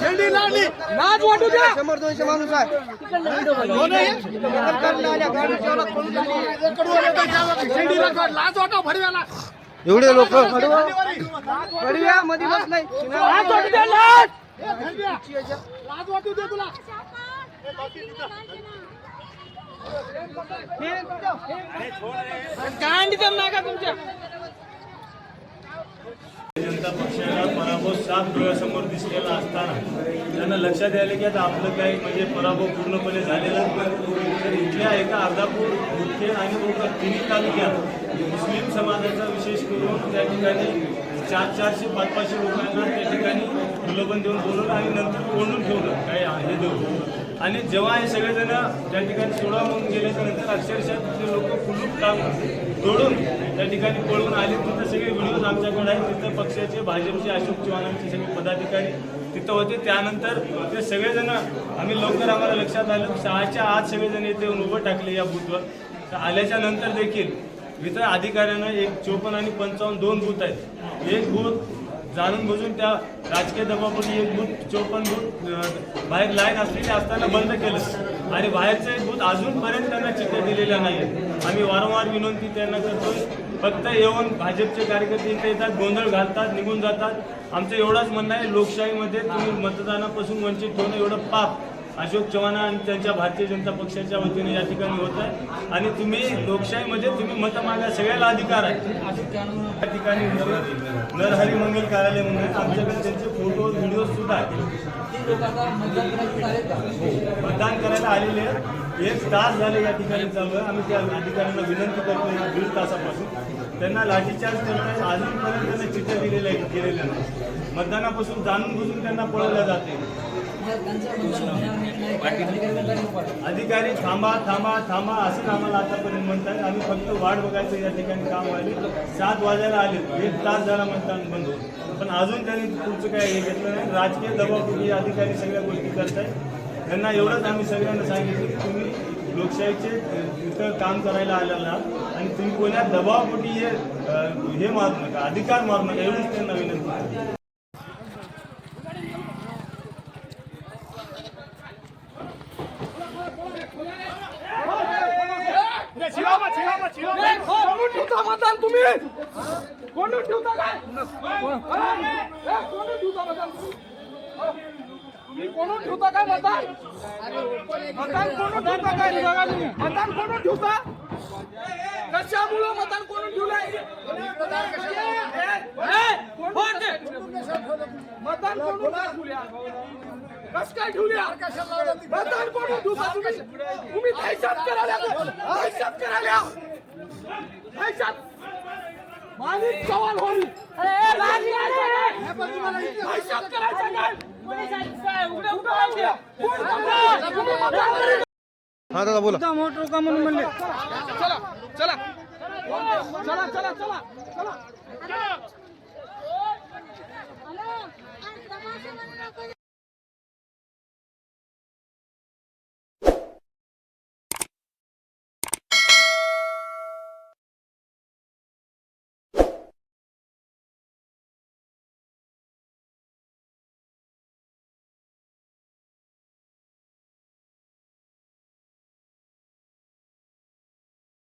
झेंडी लावली लाज वाटू द्या. शंभर दोनशे माणूस आहे. नाही? वाटा भडव्याला. एवढे लोक? भडव्या मध्ये वाटू द्या ए, झेंड्या. लाज वाटू दे तुला. काय नाही तुमच्या. जनता पक्षाला पराभव सात डोळ्यासमोर दिसलेला असताना त्यांना लक्षात यायला की आता आपलं काही म्हणजे पराभव पूर्णपणे झालेला तर इथल्या एका अर्धापूर मुख्य आणि तिन्ही तालुक्यात मुस्लिम समाजाचा विशेष करून त्या ठिकाणी चार चारशे पाच पाचशे लोकांना त्या ठिकाणी प्रलोभन देऊन बोलवलं आणि नंतर कोंडून ठेवलं. काही हे देऊन आणि जेव्हा हे सगळेजण त्या ठिकाणी सोडा म्हणून गेल्याच्यानंतर अक्षरशः तिथले लोक कुलूप काम तोडून त्या ठिकाणी पळून आले. तिथं सगळे आमच्याकडे आहे तिथं पक्षाचे भाजपचे अशोक चव्हाणांचे सगळे पदाधिकारी तिथं होते. त्यानंतर ते सगळेजण आम्ही लवकर आम्हाला लक्षात आलं. सहाच्या आत सगळेजण इथे येऊन उभं टाकले या बूथवर तर आल्याच्यानंतर देखील इथं अधिकाऱ्यांना एक चोपन्न आणि पंचावन्न दोन बूथ आहेत. एक बूथ जाणून बुजून त्या राजकीय दबावापोटी एक बूथ चोपन्न बूथ बाहेर लाईन असलेली असताना बंद केलं. आणि बाहेरचं एक बूथ अजूनपर्यंत त्यांना चित्र दिलेलं नाही. आहेत आम्ही वारंवार विनंती त्यांना करतो फक्त येऊन भाजपचे कार्यकर्ते इथे येतात गोंधळ घालतात निघून जातात. आमचं एवढंच म्हणणं आहे लोकशाहीमध्ये तुम्ही मतदानापासून वंचित होणं एवढं पाप. अशोक चव्हाण आणि त्यांच्या भारतीय जनता पक्षाच्या वतीने या ठिकाणी होत आहे. आणि तुम्ही लोकशाहीमध्ये म्हणजे तुम्ही मत मागा सगळ्याला अधिकार आहे. या ठिकाणी नरहरी मंगल कार्यालय म्हणून आमच्याकडे त्यांचे फोटो व्हिडिओ सुद्धा आहेत. मतदान करायला आलेले एक तास झाले या ठिकाणी चालू आहे आम्ही त्या अधिकाऱ्यांना विनंती करतो या दीड तासापासून. त्यांना लाठीचार्ज करताय. अजूनपर्यंत त्यांना चिठ्ठ्या दिलेल्या गेलेल्या नाही मतदानापासून जाणून बुजून त्यांना पळवल्या जाते अधिकारी थांबा थांबा थांबा असं आम्हाला आतापर्यंत म्हणतात. आम्ही फक्त वाट बघायचं या ठिकाणी काम व्हायले सात वाजायला आले. एक तास झाला म्हणता बंद पण अजून त्यांनी पुढचं काय हे घेतलं नाही. राजकीय दबावपूर्वी अधिकारी सगळ्या गोष्टी करतायत. त्यांना एवढंच आम्ही सगळ्यांना सांगितलं की तुम्ही लोकशाहीचे इथं काम करायला आलेला आणि तुम्ही कोणा दबावापोटी हे हे मारू नका अधिकार मारू नका एवढंच त्यांना विनंती आहे. कोणून ठेवता मतदान तुम्ही? कोणून ठेवता काय? कोणून ठेवता मतदान तुम्ही? तुम्ही कोणून ठेवता काय मतदान? मतदान कोणून ठेवता काय? मतदान कोणून ठेवता? कशामुळं मतदान कोणून ठेवलंय? मतदान कोणून ठेवल्या? कस काय ठेवल्या मतदान कोणून ठेवता तुम्ही तुम्ही दहशत करायला दहशत करायला दहशत. माणूस सवाल होईल दहशत. करायचं. कोण करीत? हा दादा बोला. मोटर का म्हणून म्हणले? चला चला. चला चला चला. चला